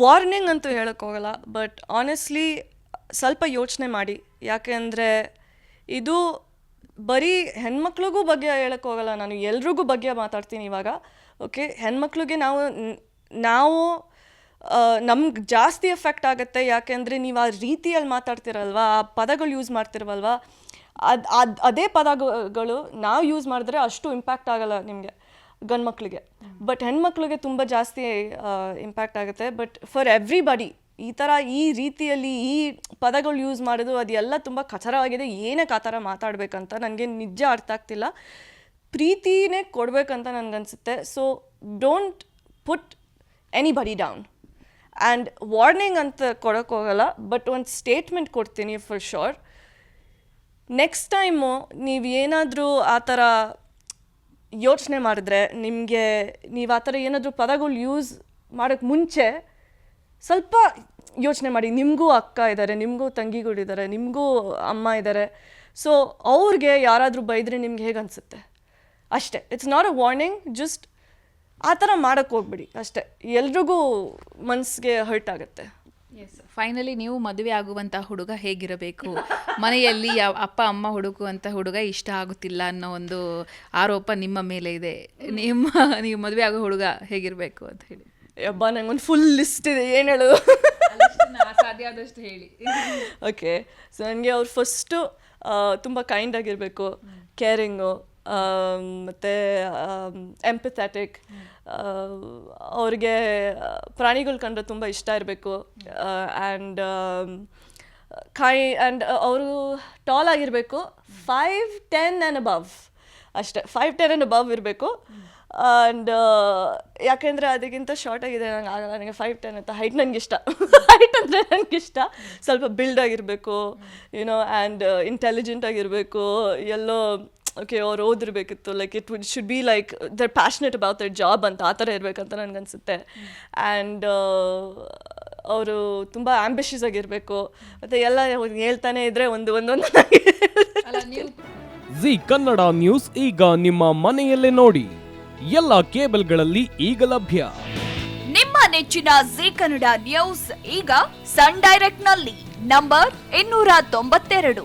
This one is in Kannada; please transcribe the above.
ವಾರ್ನಿಂಗ್ ಅಂತೂ ಹೇಳೋಕ್ಕೋಗಲ್ಲ ಬಟ್ ಆನೆಸ್ಟ್ಲಿ ಸ್ವಲ್ಪ ಯೋಚನೆ ಮಾಡಿ. ಯಾಕೆಂದರೆ ಇದು ಬರೀ ಹೆಣ್ಮಕ್ಳಿಗೂ ಬಗ್ಗೆ ಹೇಳೋಕ್ಕೋಗಲ್ಲ ನಾನು ಎಲ್ರಿಗೂ ಬಗ್ಗೆ ಮಾತಾಡ್ತೀನಿ ಇವಾಗ ಓಕೆ ಹೆಣ್ಮಕ್ಳಿಗೆ ನಾವು ನಾವು ನಮ್ಗೆ ಜಾಸ್ತಿ ಎಫೆಕ್ಟ್ ಆಗುತ್ತೆ. ಯಾಕೆಂದರೆ ನೀವು ಆ ರೀತಿಯಲ್ಲಿ ಮಾತಾಡ್ತಿರಲ್ವಾ, ಆ ಪದಗಳು ಯೂಸ್ ಮಾಡ್ತಿರಲ್ವ ಅದು ಅದು, ಅದೇ ಪದಗಳು ನಾವು ಯೂಸ್ ಮಾಡಿದ್ರೆ ಅಷ್ಟು ಇಂಪ್ಯಾಕ್ಟ್ ಆಗಲ್ಲ ನಿಮಗೆ. ಗಂಡು ಮಕ್ಕಳಿಗೆ ಬಟ್ ಹೆಣ್ಮಕ್ಳಿಗೆ ತುಂಬ ಜಾಸ್ತಿ ಇಂಪ್ಯಾಕ್ಟ್ ಆಗುತ್ತೆ. ಬಟ್ ಫಾರ್ ಎವ್ರಿಬಡಿ ಈ ಥರ ಈ ರೀತಿಯಲ್ಲಿ ಈ ಪದಗಳು ಯೂಸ್ ಮಾಡೋದು ಅದೆಲ್ಲ ತುಂಬ ಕಚರವಾಗಿದೆ ಏನಕ್ಕೆ ಆ ಥರ ಮಾತಾಡಬೇಕಂತ ನನಗೆ ನಿಜ ಅರ್ಥ ಆಗ್ತಿಲ್ಲ. ಪ್ರೀತಿನೇ ಕೊಡಬೇಕಂತ ನನಗನ್ಸುತ್ತೆ. So don't put anybody down and warning ಅಂತ ಕೊಡೋಕ್ಕೋಗಲ್ಲ ಬಟ್ ಒಂದು ಸ್ಟೇಟ್ಮೆಂಟ್ ಕೊಡ್ತೀನಿ ಫಾರ್ ಶೋರ್ ನೆಕ್ಸ್ಟ್ ಟೈಮು ನೀವು ಏನಾದರೂ ಆ ಥರ ಯೋಚನೆ ಮಾಡಿದ್ರೆ ನಿಮಗೆ ನೀವು ಆ ಥರ ಏನಾದರೂ ಪದಗಳು ಯೂಸ್ ಮಾಡೋಕ್ಕೆ ಮುಂಚೆ ಸ್ವಲ್ಪ ಯೋಚನೆ ಮಾಡಿ. ನಿಮಗೂ ಅಕ್ಕ ಇದ್ದಾರೆ ನಿಮಗೂ ತಂಗಿಗಳಿದ್ದಾರೆ ನಿಮಗೂ ಅಮ್ಮ ಇದ್ದಾರೆ ಸೊ ಅವ್ರಿಗೆ ಯಾರಾದರೂ ಬೈದರೆ ನಿಮ್ಗೆ ಹೇಗೆ ಅನಿಸುತ್ತೆ? ಅಷ್ಟೇ. It's not a warning just ಆ ಥರ ಮಾಡೋಕ್ಕೆ ಹೋಗ್ಬಿಡಿ. ಅಷ್ಟೇ. ಎಲ್ರಿಗೂ ಮನಸ್ಸಿಗೆ ಹರ್ಟ್ ಆಗುತ್ತೆ. ಎಸ್ ಫೈನಲಿ ನೀವು ಮದುವೆ ಆಗುವಂಥ ಹುಡುಗ ಹೇಗಿರಬೇಕು? ಮನೆಯಲ್ಲಿ ಯಾವ ಅಪ್ಪ ಅಮ್ಮ ಹುಡುಕುವಂಥ ಹುಡುಗ ಇಷ್ಟ ಆಗುತ್ತಿಲ್ಲ ಅನ್ನೋ ಒಂದು ಆರೋಪ ನಿಮ್ಮ ಮೇಲೆ ಇದೆ. ನಿಮ್ಮ ನೀವು ಮದುವೆ ಆಗೋ ಹುಡುಗ ಹೇಗಿರಬೇಕು ಅಂತ ಹೇಳಿ. ಯಬ್ಬ ನಂಗೊಂದು ಫುಲ್ ಲಿಸ್ಟ್ ಇದೆ. ಏನು ಹೇಳೋದು ಸಾಧ್ಯ ಆದಷ್ಟು ಹೇಳಿ. ಓಕೆ ಸೊ ನನಗೆ ಅವ್ರು ಫಸ್ಟು ತುಂಬ ಕೈಂಡ್ ಆಗಿರಬೇಕು. ಕೇರಿಂಗು ಮತ್ತು ಎಂಪಥ್ಯಾಟಿಕ್ ಅವ್ರಿಗೆ ಪ್ರಾಣಿಗಳು ಕಂಡ್ರೆ ತುಂಬ ಇಷ್ಟ ಇರಬೇಕು. ಆ್ಯಂಡ್ ಕೈ ಆ್ಯಂಡ್ ಅವರು ಟಾಲ್ ಆಗಿರಬೇಕು. ಫೈವ್ ಟೆನ್ ಆ್ಯಂಡ್ ಅಬವ್ ಅಷ್ಟೇ ಫೈವ್ ಟೆನ್ ಆ್ಯಂಡ್ ಅಬವ್ ಇರಬೇಕು. ಆ್ಯಂಡ್ ಯಾಕೆಂದರೆ ಅದಕ್ಕಿಂತ ಶಾರ್ಟ್ ಆಗಿದೆ ನಂಗೆ ಆಗಲ್ಲ. ನನಗೆ ಫೈವ್ ಟೆನ್ ಅಂತ ಹೈಟ್ ನನಗೆ ಇಷ್ಟ. ಹೈಟ್ ಅಂದರೆ ನನಗೆ ಇಷ್ಟ. ಸ್ವಲ್ಪ ಬಿಲ್ಡ್ ಆಗಿರಬೇಕು ಯುನೋ ಆ್ಯಂಡ್ ಇಂಟೆಲಿಜೆಂಟ್ ಆಗಿರಬೇಕು ಎಲ್ಲೋ ಓಕೆ ಅವ್ರು ಓದಿರ್ಬೇಕಿತ್ತು. Like it would should be like their passionate about their job ಅಂತ ಆ ಥರ ಇರಬೇಕಂತ ನನಗನ್ಸುತ್ತೆ. ಆ್ಯಂಡ್ ಅವರು ತುಂಬ ಆ್ಯಂಬಿಷಿಯಸ್ ಆಗಿರಬೇಕು. ಮತ್ತು ಎಲ್ಲ ಹೇಳ್ತಾನೆ ಇದ್ದರೆ ಒಂದು ಒಂದೊಂದು ಅಲ್ಲ ನೀವು ಜಿ ಕನ್ನಡ ನ್ಯೂಸ್ ಈಗ ನಿಮ್ಮ ಮನೆಯಲ್ಲೇ ನೋಡಿ. ಎಲ್ಲ ಕೇಬಲ್ಗಳಲ್ಲಿ ಈಗ ಲಭ್ಯ. ನಿಮ್ಮ ನೆಚ್ಚಿನ ಜಿ ಕನ್ನಡ ನ್ಯೂಸ್ ಈಗ ಸನ್ ಡೈರೆಕ್ಟ್ನಲ್ಲಿ ನಂಬರ್ ಇನ್ನೂರ ತೊಂಬತ್ತೆರಡು.